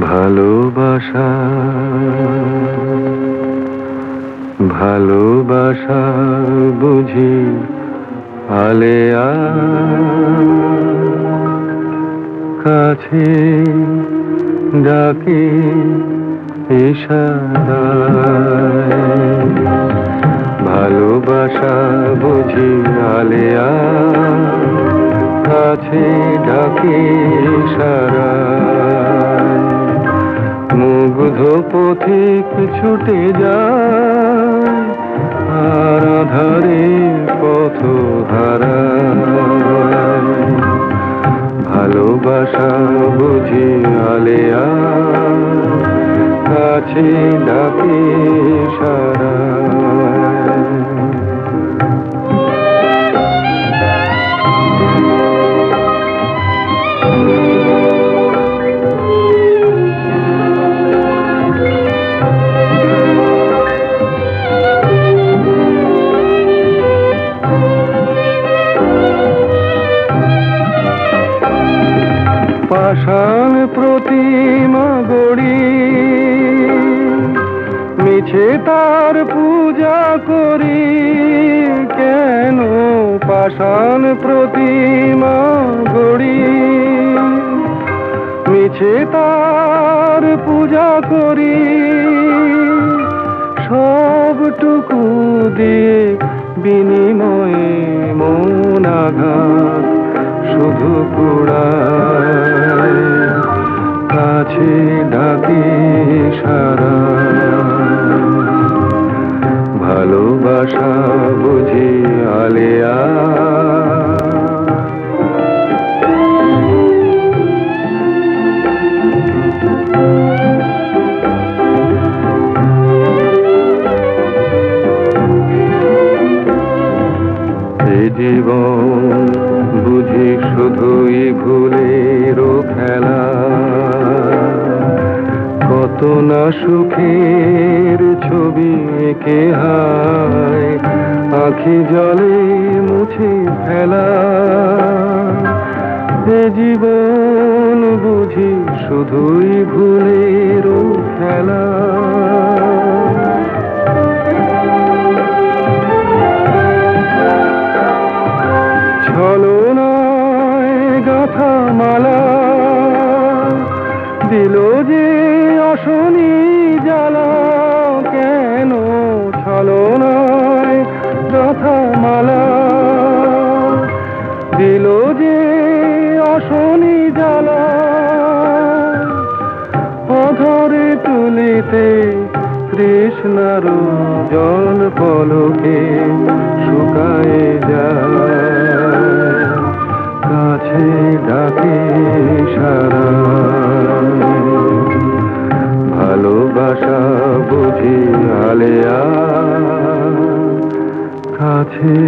ভালোবাসা ভালোবাসা বুঝি আলেয়া। কাছে ডাকে ইশারায়। ভালোবাসা বুঝি আলেয়া। কাছে ডাকে ইশারায়। মুগ্ধ পথিক ছুটে যায় আর আধারে পথ ধারা। ভালোবাসা বুঝি আলেয়া কাছে ডাকে সারা। পাষাণ প্রতিমা গড়ি। মিছে তার পূজা করি, কেন পাষাণ প্রতিমা গড়ি? মিছে তার পূজা করি, সবটুকু দিয়ে বিনিময়ে মন ডাকি সারা ভালোবাসা বুঝি আলেয়া। জীবন বুঝি শুধুই ভুলের না সুখের ছবি কে হায়? আখি জলে মুছে ফেলা। এ জীবন বুঝি শুধুই ভুলের খেলা। ছলনায় গাথা মালা। দিল অশনি জ্বালা কেন ছলনায় গাথা মালা দিল যে অশনি জ্বালা অধরে তুলিতে কৃষ্ণার জল পলকে শুকায় যায়। কাছে ডাকে সারা আলেয়া কাছে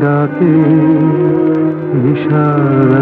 ডাকে ইশারা